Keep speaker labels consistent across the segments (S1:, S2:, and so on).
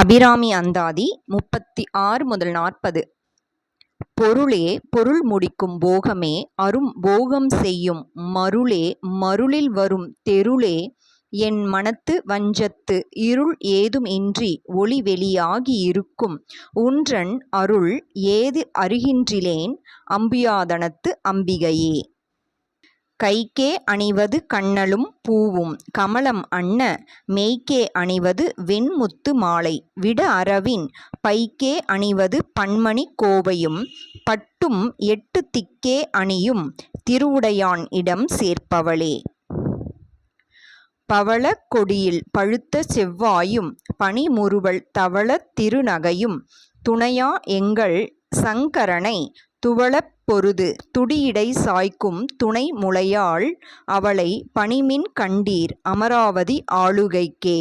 S1: அபிராமி அந்தாதி முப்பத்தி ஆறு முதல் நாற்பது. பொருளே பொருள் முடிக்கும் போகமே அரும் போகம் செய்யும் மருளே மருளில் வரும் தெருளே என் மனத்து வஞ்சத்து இருள் ஏதும் இன்றி ஒளி வெளியாகி இருக்கும் உன்றன் அருள் ஏது அறிகின்றிலேன் அம்பியாதனத்து அம்பிகையே. கைக்கே அணிவது கண்ணலும் பூவும். கமலம் அன்ன மெய்க்கே அணிவது வெண்முத்து மாலை. விட அரவின் பைக்கே அணிவது பன்மணி கோவையும். பட்டும் எட்டு திக்கே அணியும் திருவுடையான் இடம் சேர்ப்பவளே. பவள கொடியில் பழுத்த செவ்வாயும் பனிமுறுவல் தவளத் திருநகையும். துணையா எங்கள் சங்கரனை துவளப் பொருது துடியிடை சாய்க்கும் துணை முலையாள் அவளை பணிமின் கண்டீர் அமராவதி ஆளுகைக்கே.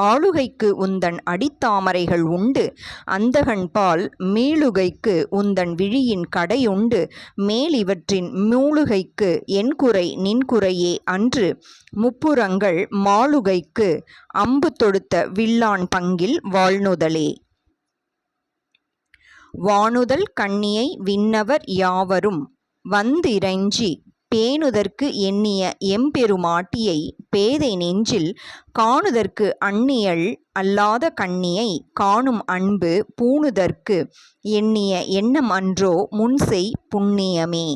S1: ஆளுகைக்கு உந்தன் அடித்தாமரைகள் உண்டு அந்தகன்பால் மீளுகைக்கு உந்தன் விழியின் கடையுண்டு மேலிவற்றின் மூளுகைக்கு என் குறை நின் குறையே அன்று முப்புறங்கள் மாளுகைக்கு அம்பு தொடுத்த வில்லான் பங்கில் வாழ்நுதலே. வானுதல் கண்ணியை விண்ணவர் யாவரும்? வந்திறைஞ்சி பேணுதற்கு எண்ணிய எம்பெருமாட்டியை பேதை நெஞ்சில் காணுதற்கு அந்நியல் அல்லாத கண்ணியை காணும் அன்பு பூணுதற்கு எண்ணிய எண்ணம் அன்றோ முன்செய் புண்ணியமே.